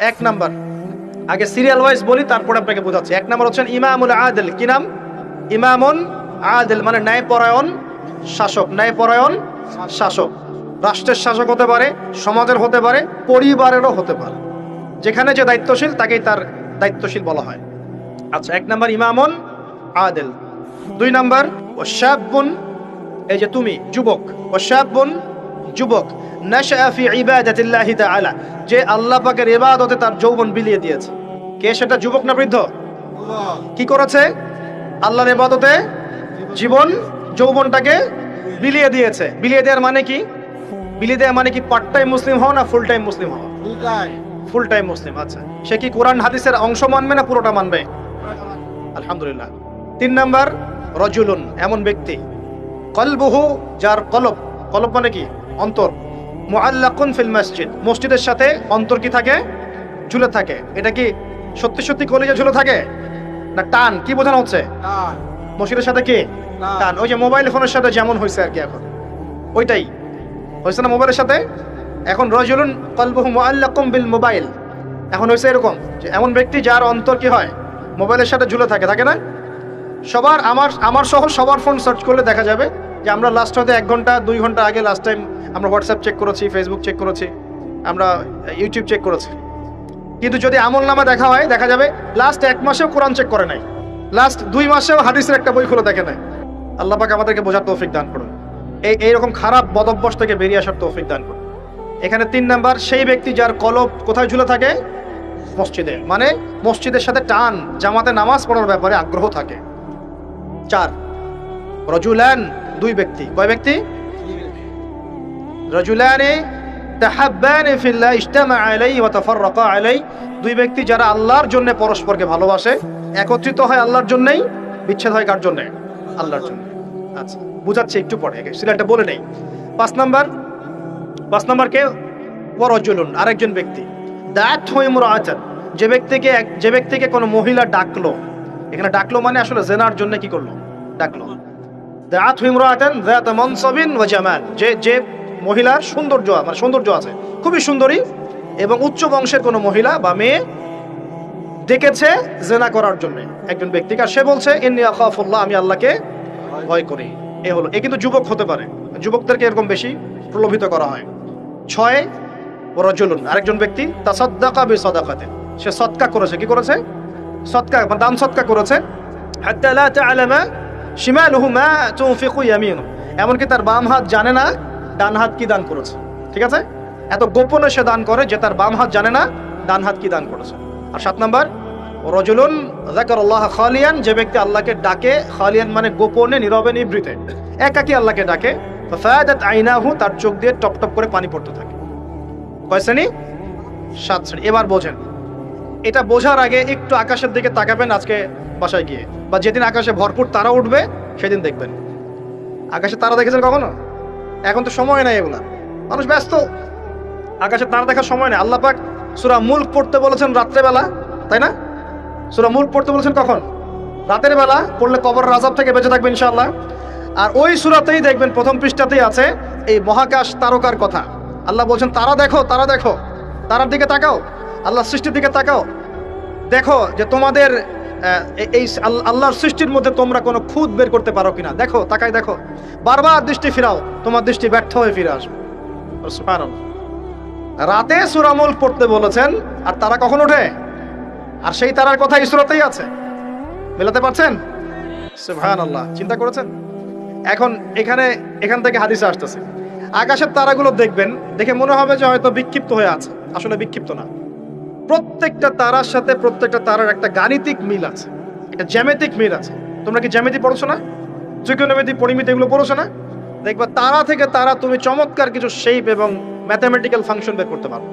এক নাম্বার। আগে serial wise বলি, তারপরে আপনাকে বোঝাচ্ছি। এক নাম্বার হচ্ছেন ইমামুল আদেল। কি নাম? ইমামুন আদেল মানে ন্যায়পরায়ণ শাসক। ন্যায়পরায়ণ শাসক। রাষ্ট্রের শাসক হতে পারে, সমাজের হতে পারে, পরিবারেরও হতে পারে। যেখানে যে দায়িত্বশীল, তাকেই তার দায়িত্বশীল বলা হয়। আচ্ছা এক নাম্বার ইমামুন আদেল। দুই নাম্বার ও শাবুন এই যে তুমি, যুবক। ও শাবুন যুবক। নাশা ফি ইবাদাতিল্লাহি তাআলা। যে আল্লাহ পাকের ইবাদতে তার যৌবন বিলিয়ে দিয়েছে। কে সেটা যুবক না বৃদ্ধ? কি করেছে? আল্লাহর ইবাদতে জীবন যৌবনটাকে বিলিয়ে দিয়েছে। বিলিয়ে দেওয়ার মানে কি? বিলিয়ে দেওয়া মানে কি পার্ট টাইম মুসলিম হওয়া না ফুল টাইম মুসলিম হওয়া? ফুল টাইম মুসলিম আচ্ছা। সে কি কোরআন হাদিসের অংশ মানবে না পুরোটা মানবে? আলহামদুলিল্লাহ। তিন নাম্বার রজুলুন এমন ব্যক্তি। কলবহু যার কলব। কলব মানে কি? অন্তর। মুআল্লাকুন ফিল মসজিদ। মসজিদের সাথে অন্তর কি থাকে? ঝুলে থাকে। এটা কি সত্যি সত্যি কলেজে ঝুলে থাকে? না টান? কি বোঝানো হচ্ছে? মসজিদের সাথে কি? টান। ওই যে মোবাইল ফোনের সাথে যেমন হয়েছে আর কি এখন। ওইটাই। হয়েছে না মোবাইলের সাথে? এখন রজুলুন কলবহু মুআল্লাকুম বিল মোবাইল। এখন হয়েছে এরকম যে এমন ব্যক্তি যার অন্তর কি হয়? মোবাইলের সাথে ঝুলে থাকে। থাকে না? সবার আমার আমার সহ সবার ফোন সার্চ করলে দেখা যাবে যে আমরা লাস্ট হয়তো এক ঘণ্টা দুই ঘণ্টা আগে লাস্ট টাইম আমরা হোয়াটসঅ্যাপ চেক করেছি ফেসবুক চেক করেছি, আমরা ইউটিউব চেক করেছি। কিন্তু যদি আমল নামা দেখা হয়, দেখা যাবে লাস্ট এক মাসেও কোরআন চেক করে নাই। লাস্ট দুই মাসেও হাদিসের একটা বই খুলে দেখে নাই। আল্লাহ পাক আমাদেরকে বোঝার তৌফিক দান করুন। এই, এইরকম খারাপ বদভ্যাস থেকে বেরিয়ে আসার তৌফিক দান করুন। এখানে তিন নাম্বার, সেই ব্যক্তি যার কলব কোথায় ঝুলে থাকে? মসজিদে। মানে মসজিদের সাথে টান, জামাতে নামাজ পড়ার ব্যাপারে আগ্রহ থাকে। চার, রজুলান, দুই ব্যক্তি। কয় ব্যক্তি? রজুলানে তাহাব্বানে ফিল্লাহ ইজতামা আলাইহি ওয়া তাফাররাকা আলাইহি দুই ব্যক্তি যারা আল্লাহর জন্য পরস্পরকে ভালোবাসে, একত্রিত হয় আল্লাহর জন্যই, বিচ্ছেদ হয় কার জন্য? আল্লাহর জন্য। আচ্ছা বুঝাচ্ছি একটু পরে সিরিয়ালটা বলে নেই। পাঁচ নাম্বার পাঁচ নাম্বার কে? ওয়ারজুলুন আরেকজন ব্যক্তি। দাঁত হয়ে মুরাচান যে ব্যক্তিকে যে ব্যক্তিকে কোনো মহিলা ডাকলো, এখানে ডাকলো মানে আসলে জেনার জন্য কি করল? ডাকলো। দাঁত হয়ে মুরাচান দাঁত মনসবিন ওয়া জামাল, যে যে মহিলার সৌন্দর্য মানে সৌন্দর্য আছে। খুবই সুন্দরী এবং উচ্চ বংশের কোনো মহিলা বা মেয়ে ডেকেছে জেনা করার জন্য একজন ব্যক্তিকে। আর সে বলছে, ইন্নি আমি আল্লাহকে ভয় করি। এ হলো, এ কিন্তু যুবক হতে পারে। যুবকদেরকে এরকম বেশি প্রলোভিত করা হয়। ছয়, রজুলুন, আরেকজন ব্যক্তি, তাসাদ্দাকা বি সাদাকাতে সে সৎকা করেছে, কি করেছে? সৎকা মানে দান সৎকা করেছে। হাত্তা লা তা'লামা শিমালুহু মা তুনফিকু ইয়ামিনু এমনকি তার বাম হাত জানে না ডান হাত কি দান করেছে? ঠিক আছে? এত গোপনে সে দান করে যে তার বাম হাত জানে না ডান হাত কি দান করেছে। আর সাত নাম্বার, রজুলুন যাকারাল্লাহ খালিয়ান, যে ব্যক্তি আল্লাহকে ডাকে, খালিয়ান মানে গোপনে, নীরবে নিভৃতে একাকি আল্লাহকে ডাকে। আইনাহু, তার চোখ দিয়ে টপ টপ করে পানি পড়তে থাকে। কয় শ্রেণি? সাত শ্রেণি। এবার বোঝেন। এটা বোঝার আগে একটু আকাশের দিকে তাকাবেন আজকে বাসায় গিয়ে। বা যেদিন আকাশে ভরপুর তারা উঠবে, সেদিন দেখবেন। আকাশে তারা দেখেছেন কখনো? এখন তো সময় নাই এগুলা। মানুষ ব্যস্ত। আকাশে তারা দেখার সময় নেই। আল্লাহ পাক সুরা মুল্ক পড়তে বলেছেন রাত্রেবেলা তাই না? সুরা মুল্ক পড়তে বলেছেন কখন? রাতের বেলা পড়লে কবর রাজাব থেকে বেঁচে থাকবে ইনশাআল্লাহ। আর ওই সুরাতেই দেখবেন প্রথম পৃষ্ঠাতেই আছে এই মহাকাশ তারকার কথা। আল্লাহ বলছেন, তারা দেখো তারা দেখো। তারার দিকে তাকাও। আল্লাহ সৃষ্টির দিকে তাকাও। দেখো যে তোমাদের এই আল- আল্লাহর সৃষ্টির মধ্যে তোমরা কোনো খুদ বের করতে পারো কিনা? দেখো তাকাই দেখো। বারবার দৃষ্টি ফিরাও, তোমার দৃষ্টি ব্যর্থ হয়ে ফিরে আসবে। রাতে সুরামুল পড়তে বলেছেন, আর তারা কখন ওঠে? আর সেই তারার কথা ইসরতেই আছে। মেলাতে পারছেন? সুবহান আল্লাহ চিন্তা করেছেন? এখন এখানে, এখান থেকে হাদিসে আসতেছে। আকাশের তারাগুলো দেখবেন, দেখে মনে হবে যে হয়তো বিক্ষিপ্ত হয়ে আছে। আসলে বিক্ষিপ্ত না। প্রত্যেকটা তারার সাথে প্রত্যেকটা তারার একটা গাণিতিক মিল আছে। একটা জ্যামিতিক মিল আছে। তোমরা কি জ্যামিতি পড়ছো না? ত্রিকোণমিতি, পরিমিতি এগুলো পড়ছো না? দেখবা তারা থেকে তারা তুমি চমৎকার কিছু শেপ এবং ম্যাথামেটিক্যাল ফাংশন বের করতে পারো।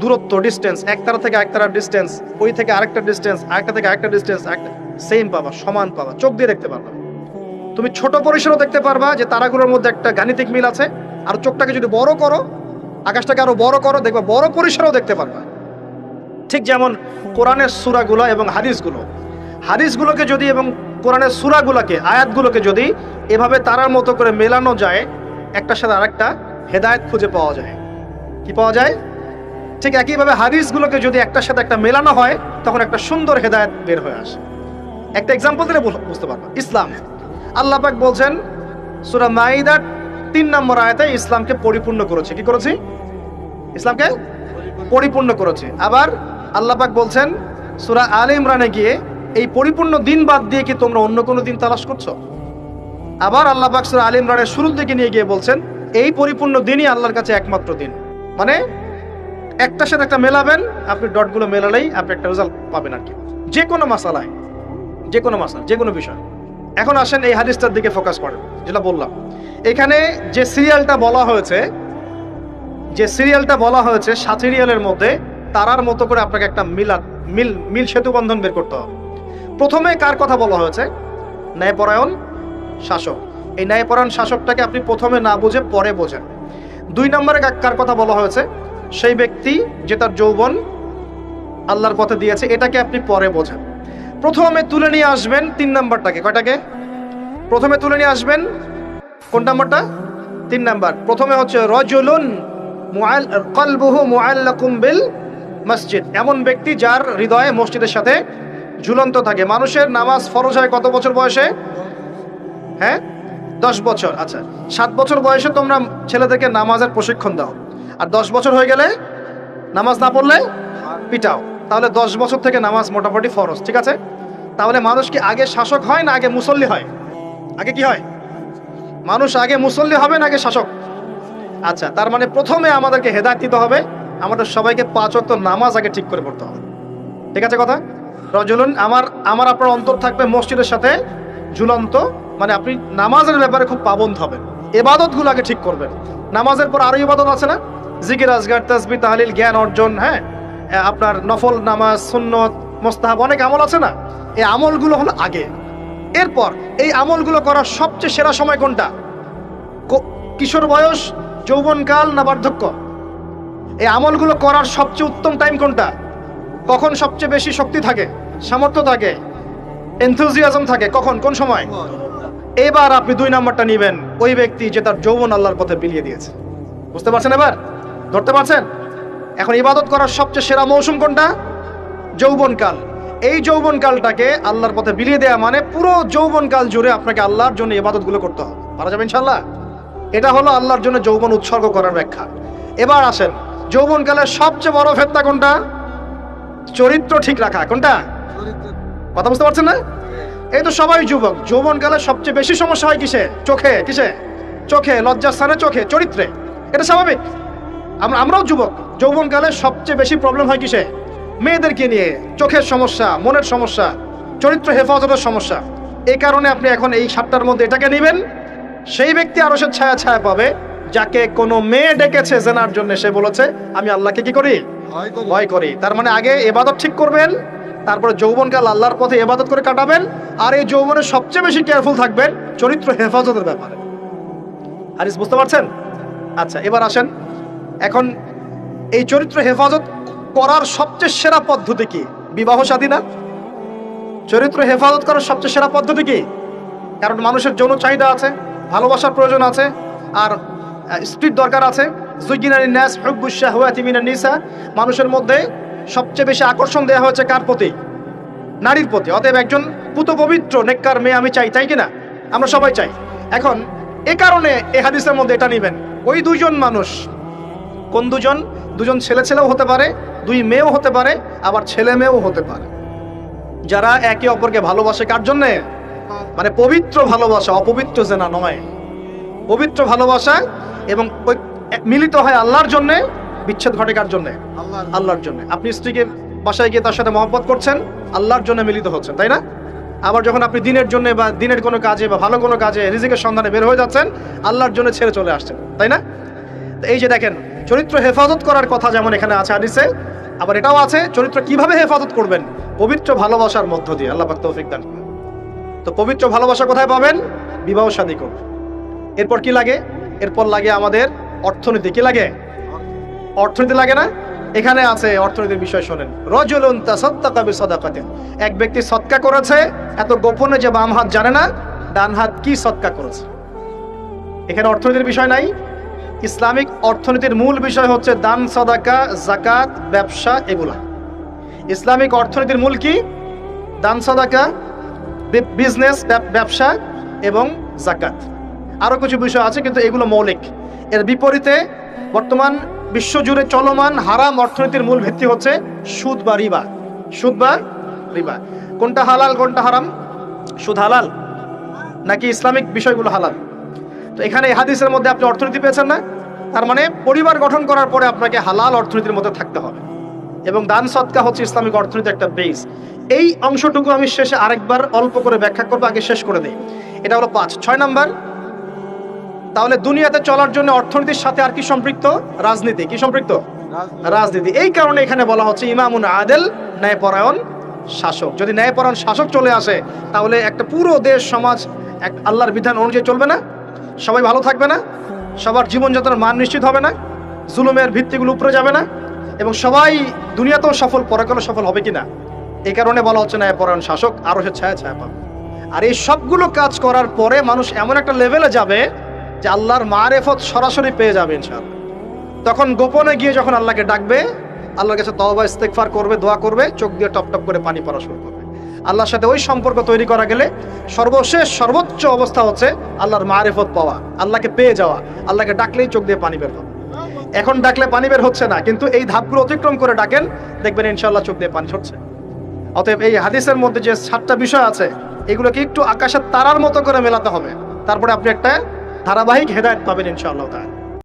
দূরত্ব ডিস্টেন্স এক তারা থেকে এক তারার ডিস্টেন্স ওই থেকে আরেকটা ডিস্টেন্স আরেকটা থেকে আরেকটা ডিস্টেন্স একটা সেম পাবা, সমান পাবা, চোখ দিয়ে দেখতে পারবা। তুমি ছোট পরিসরও দেখতে পারবা যে তারাগুলোর মধ্যে একটা গাণিতিক মিল আছে। আর চোখটাকে যদি বড় করো, আকাশটাকে আরও বড় করো, দেখবা বড় পরিসরেও দেখতে পারবা। ঠিক যেমন কোরআনের সুরাগুলো এবং হাদিসগুলো। হাদিসগুলোকে যদি এবং কোরআনের সুরাগুলোকে, আয়াতগুলোকে যদি এভাবে তারার মতো করে মেলানো যায়, একটার সাথে আরেকটা হেদায়েত খুঁজে পাওয়া যায়। কি পাওয়া যায়? ঠিক একইভাবে হাদিসগুলোকে যদি একটার সাথে একটা মেলানো হয়, তখন একটা সুন্দর হেদায়েত বের হয়ে আসে। একটা এক্সাম্পল দিলে বুঝ- বুঝতে পারব। ইসলাম। আল্লাহ পাক বলছেন, সূরা মাইদার তিন নম্বর আয়াতে ইসলামকে পরিপূর্ণ করেছে। কি করেছি? ইসলামকে পরিপূর্ণ করেছে। আবার আল্লাহ পাক বলছেন, সূরা আলে ইমরানে গিয়ে এই পরিপূর্ণ দিন বাদ দিয়ে কি তোমরা অন্য কোনো দিন তালাশ করছ? আবার আল্লাহ পাক সূরা আলে ইমরানের শুরুর দিকে নিয়ে গিয়ে বলছেন, এই পরিপূর্ণ দিনই আল্লাহর কাছে একমাত্র দিন। মানে একটার সাথে একটা মেলাবেন, আপনি ডটগুলো মেলালেই আপনি একটা রেজাল্ট পাবেন আর কি। যে কোনো মাসালায়, যে কোনো মাসাল, যে কোনো বিষয়। এখন আসেন এই হাদিসটার দিকে ফোকাস করেন, যেটা বললাম। এখানে যে সিরিয়ালটা বলা হয়েছে, যে সিরিয়ালটা বলা হয়েছে সাত সিরিয়ালের মধ্যে তারার মতো করে আপনাকে একটা মিলাদ মিল মিল সেতু বন্ধন বের করতে হবে। প্রথমে কার কথা বলা হয়েছে? ন্যায়পরায়ণ শাসক। এই ন্যায়পরায়ণ শাসকটাকে আপনি প্রথমে না বুঝে পরে বোঝেন। দুই নম্বরে কার- কথা বলা হয়েছে? সেই ব্যক্তি যে তার যৌবন আল্লাহর পথে দিয়েছে, এটাকে আপনি পরে বোঝেন। প্রথমে তুলে নিয়ে আসবেন তিন নাম্বারটাকে। কয়টাকে? প্রথমে তুলে নিয়ে আসবেন কোন নাম্বারটা? তিন নাম্বার। প্রথমে হচ্ছে রজুলুন মুআল কলবুহু মুআল্লাকুম বিল মসজিদ। এমন ব্যক্তি যার হৃদয়ে মসজিদের সাথে ঝুলন্ত থাকে। মানুষের নামাজ ফরজ হয় কত বছর বয়সে? হ্যাঁ? দশ বছর। আচ্ছা সাত বছর বয়সে তোমরা ছেলেদেরকে নামাজের প্রশিক্ষণ দাও। আর দশ বছর হয়ে গেলে নামাজ না পড়লে পিটাও। তাহলে দশ বছর থেকে নামাজ মোটামুটি ফরজ, ঠিক আছে? তাহলে মানুষ কি আগে শাসক হয় না আগে মুসল্লি হয়? আগে কি হয়? মানুষ আগে মুসল্লি হবে না আগে শাসক? আচ্ছা তার মানে প্রথমে আমাদেরকে হেদায়ত দিতে হবে। আমাদের সবাইকে পাঁচ ওয়াক্ত নামাজ আগে ঠিক করে পড়তে হবে। ঠিক আছে কথা? রজলুন, আমার আমার আপনার অন্তর থাকবে মসজিদের সাথে ঝুলন্ত মানে আপনি নামাজের ব্যাপারে খুব পাবন্ধ হবেন। এবাদতগুলো আগে ঠিক করবেন। নামাজের পর আরও ইবাদত আছে না? জিকির, আজগার তাসবি তাহলিল, জ্ঞান অর্জন হ্যাঁ? আপনার নফল নামাজ, সুন্নত, মোস্তাহাব, অনেক আমল আছে না? এই আমলগুলো হলো আগে। এরপর এই আমলগুলো করার সবচেয়ে সেরা সময় কোনটা? কিশোর বয়স, যৌবনকাল না বার্ধক্য? এই আমলগুলো করার সবচেয়ে উত্তম টাইম কোনটা? কখন সবচেয়ে বেশি শক্তি থাকে? সামর্থ্য থাকে? এনথুজিয়াজম থাকে? কখন? কোন সময়? এবার আপনি দুই নাম্বারটা নেবেন। ওই ব্যক্তি যে তার যৌবন আল্লাহর পথে বিলিয়ে দিয়েছে। বুঝতে পারছেন এবার? ধরতে পারছেন? এখন ইবাদত করার সবচেয়ে সেরা মৌসুম কোনটা? যৌবনকাল। এই যৌবনকালটাকে আল্লাহর পথে বিলিয়ে দেওয়া মানে পুরো যৌবনকাল জুড়ে আপনাকে আল্লাহর জন্য ইবাদতগুলো করতে হবে। পারা যাবে ইনশাল্লাহ এটা হলো আল্লাহর জন্য যৌবন উৎসর্গ করার ব্যাখ্যা। এবার আসেন যৌবনকালের সবচেয়ে বড় ফেতনা কোনটা? চরিত্র ঠিক রাখা কোনটা? কথা বুঝতে পারছেন না? এই তো সবাই যুবক যৌবনকালে সবচেয়ে বেশি সমস্যা হয় কিসে? চোখে কিসে? চোখে লজ্জাস্থানে চোখে চরিত্রে। এটা স্বাভাবিক। আমরা আমরাও যুবক যৌবনকালে সবচেয়ে বেশি প্রবলেম হয় কিসে? মেয়েদেরকে নিয়ে চোখের সমস্যা মনের সমস্যা চরিত্র হেফাজতের সমস্যা। এই কারণে আপনি এখন এই সাতটার মধ্যে এটাকে নেবেন। সেই ব্যক্তি আরও সে ছায়া ছায়া পাবে যাকে কোনো মেয়ে ডেকেছে জেনার জন্য। সে বলেছে আমি আল্লাহকে কি করি? ভয় করি। তার মানে আগে এবাদত ঠিক করবেন তারপরে যৌবনকাল আল্লাহর পথে এবাদত করে কাটাবেন আর এই যৌবনে সবচেয়ে বেশি কেয়ারফুল থাকবেন চরিত্র হেফাজতের ব্যাপারে। হারিস বুঝতে পারছেন? আচ্ছা এবার আসেন। এখন এই চরিত্র হেফাজত করার সবচেয়ে সেরা পদ্ধতি কি? বিবাহ সাদী না? চরিত্র হেফাজত করার সবচেয়ে সেরা পদ্ধতি কি? কারণ মানুষের যৌন চাহিদা আছে। ভালোবাসার প্রয়োজন আছে, আর স্পিড দরকার আছে। জুগিনারি ন্যাস হুব্বুশাহ হুয়াতি মিনান নিসা, মানুষের মধ্যে সবচেয়ে বেশি আকর্ষণ দেওয়া হয়েছে কার প্রতি? নারীর প্রতি। অতএব একজন পুত পবিত্র নেককার মেয়ে আমি চাই, তাই কিনা আমরা সবাই চাই। এখন, এ কারণে এ হাদিসের মধ্যে এটা নেবেন, ওই দুজন মানুষ, কোন দুজন? দুজন ছেলে ছেলেও হতে পারে, দুই মেয়েও হতে পারে, আবার ছেলে মেয়েও হতে পারে। যারা একে অপরকে ভালোবাসে কার জন্যে? মানে পবিত্র ভালোবাসা অপবিত্র যে না নয়। পবিত্র ভালোবাসা এবং মিলিত হয় আল্লাহর জন্য বিচ্ছেদ ঘটে কার জন্য? আল্লাহর জন্য। আপনি স্ত্রীকে বাসায় গিয়ে তার সাথে মহব্বত করছেন আল্লাহর জন্য মিলিত হচ্ছেন তাই না? আবার যখন আপনি দিনের জন্য বা দিনের কোনো কাজে বা ভালো কোনো কাজে রিজিকের সন্ধানে বের হয়ে যাচ্ছেন আল্লাহর জন্য ছেড়ে চলে আসছেন তাই না? তো এই যে দেখেন চরিত্র হেফাজত করার কথা যেমন এখানে আছে হাদিসে আবার এটাও আছে চরিত্র কীভাবে হেফাজত করবেন? পবিত্র ভালোবাসার মধ্য দিয়ে। আল্লাহ তৌফিক দান করুন। তো পবিত্র ভালোবাসা কোথায় পাবেন? বিবাহ শাদী করুন এরপর কি লাগে? এরপর লাগে আমাদের অর্থনীতি। কি লাগে? অর্থনীতি লাগে না? এখানে আছে অর্থনীতির বিষয় শোনেন। রজুলুন তাসাদ্দাকা বিসাদাকাতিন। এক ব্যক্তি সৎকা করেছে, এত গোপনে যে বাম হাত জানে না, ডান হাত কি সৎকা করেছে? এখানে অর্থনীতির বিষয় নাই। ইসলামিক অর্থনীতির মূল বিষয় হচ্ছে দান, সদাকা জাকাত ব্যবসা, এগুলা। ইসলামিক অর্থনীতির মূল কি? দান, সদাকা বিজনেস ব্যবসা এবং জাকাত আরও কিছু বিষয় আছে, কিন্তু এগুলো মৌলিক। এর বিপরীতে বর্তমান বিশ্বজুড়ে চলমান হারাম অর্থনীতির মূল ভিত্তি হচ্ছে সুদ বা রিবা। সুদ বা রিবা। কোনটা হালাল, কোনটা হারাম? সুদ হালাল, নাকি ইসলামিক বিষয়গুলো হালাল? তো এখানে হাদিসের মধ্যে আপনি অর্থনীতি পেয়েছেন না। তার মানে পরিবার গঠন করার পরে আপনাকে হালাল অর্থনীতির মধ্যে থাকতে হবে। এবং দান সৎকা হচ্ছে ইসলামিক অর্থনীতির একটা বেস এই অংশটুকু আমি শেষে আরেকবার অল্প করে ব্যাখ্যা করব আগে শেষ করে দিই। এটা হলো পাঁচ। ছয় নাম্বার তাহলে দুনিয়াতে চলার জন্য অর্থনীতির সাথে আর কি সম্পৃক্ত? রাজনীতি। কি সম্পৃক্ত? রাজনীতি। এই কারণে এখানে বলা হচ্ছে ইমামুন আদেল ন্যায়পরায়ণ শাসক। যদি ন্যায়পরায়ণ শাসক চলে আসে তাহলে একটা পুরো দেশ সমাজ এক আল্লাহর বিধান অনুযায়ী চলবে না। সবাই ভালো থাকবে না। সবার জীবনযাত্রার মান নিশ্চিত হবে না। জুলুমের ভিত্তিগুলো উপরে যাবে না। এবং সবাই দুনিয়াতেও সফল পরকালে সফল হবে কিনা? এই কারণে বলা হচ্ছে ন্যায়পরায়ণ শাসক, আরও সে ছায়া ছায়া পাবে। আর এই সবগুলো কাজ করার পরে মানুষ এমন একটা লেভেলে যাবে যে আল্লাহর মারেফত সরাসরি পেয়ে যাবে ইনশাআল্লাহ। তখন গোপনে গিয়ে যখন আল্লাহকে ডাকবে, আল্লাহর কাছে তওবা, ইস্তেগফার করবে, দোয়া করবে, চোখ দিয়ে টপ টপ করে পানি পড়া শুরু করবে। আল্লাহর সাথে ওই সম্পর্ক তৈরি করা গেলে সর্বশেষ, সর্বোচ্চ অবস্থা হচ্ছে আল্লাহর মারেফত পাওয়া, আল্লাহকে পেয়ে যাওয়া, আল্লাহকে ডাকলেই চোখ দিয়ে পানি বের হবে এখন ডাকলে পানি বের হচ্ছে না, কিন্তু এই ধাপগুলো অতিক্রম করে ডাকেন, দেখবেন ইনশাআল্লাহ চোখ দিয়ে পানি ছড়ছে অতএব এই হাদিসের মধ্যে যে সাতটা বিষয় আছে, এগুলোকে একটু আকাশের তারার মতো করে মেলাতে হবে। তারপরে আপনি একটা ধারাবাহিক হেদায়ত পাবেন ইনশাআল্লাহ তাআলা।